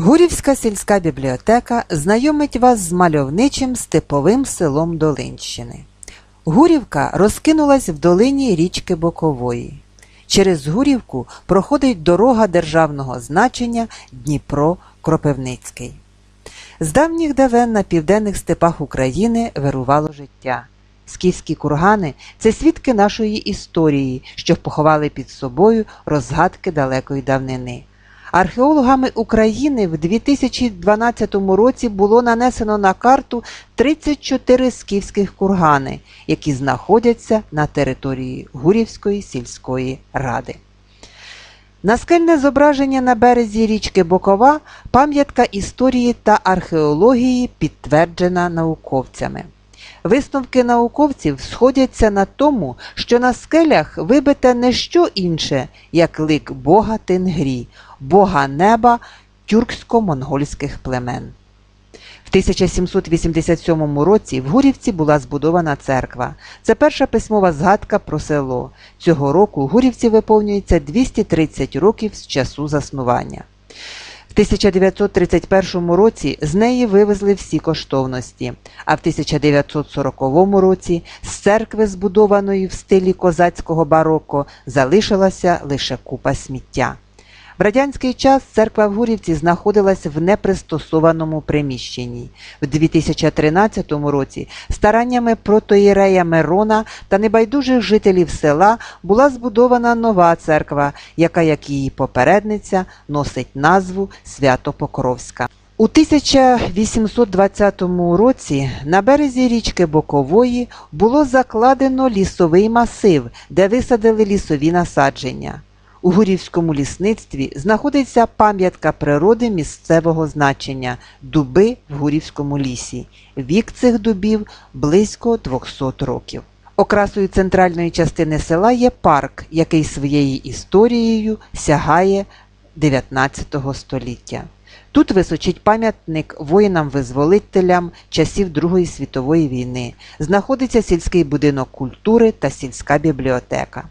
Гурівська сільська бібліотека знайомить вас з мальовничим степовим селом Долинщини. Гурівка розкинулась в долині річки Бокової. Через Гурівку проходить дорога державного значення Дніпро-Кропивницький. З давніх давен на південних степах України вирувало життя. Скіфські кургани це свідки нашої історії, що поховали під собою розгадки далекої давнини. Археологами України в 2012 році було нанесено на карту 34 скіфських кургани, які знаходяться на території Гурівської сільської ради. Наскельне зображення на березі річки Бокова пам'ятка історії та археології підтверджена науковцями. Висновки науковців сходяться на тому, що на скелях вибите не що інше, як лик бога Тенгрі, бога неба тюрксько-монгольських племен. В 1787 році в Гурівці була збудована церква. Це перша письмова згадка про село. Цього року Гурівці виповнюється 230 років з часу заснування. В 1931 році з неї вивезли всі коштовності, а в 1940 році з церкви, збудованої в стилі козацького бароко, залишилася лише купа сміття. В радянський час церква в Гурівці знаходилась в непристосованому приміщенні. В 2013 році стараннями протоєрея Мирона та небайдужих жителів села була збудована нова церква, яка, як її попередниця, носить назву Свято-Покровська. У 1820 році на березі річки Бокової було закладено лісовий масив, де висадили лісові насадження. У Гурівському лісництві знаходиться пам'ятка природи місцевого значення дуби в Гурівському лісі. Вік цих дубів близько 200 років. Окрасою центральної частини села є парк, який своєю історією сягає 19 століття. Тут височить пам'ятник воїнам-визволителям часів Другої світової війни. Знаходиться сільський будинок культури та сільська бібліотека.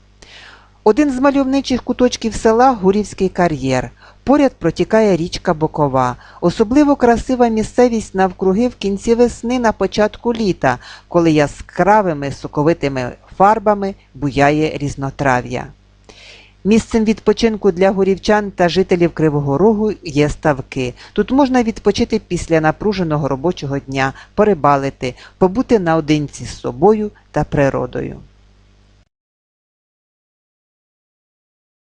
Один з мальовничих куточків села Гурівський кар'єр. Поряд протікає річка Бокова. Особливо красива місцевість навкруги в кінці весни на початку літа, коли яскравими соковитими фарбами буяє різнотрав'я. Місцем відпочинку для горівчан та жителів Кривого Рогу є ставки. Тут можна відпочити після напруженого робочого дня, порибалити, побути наодинці з собою та природою.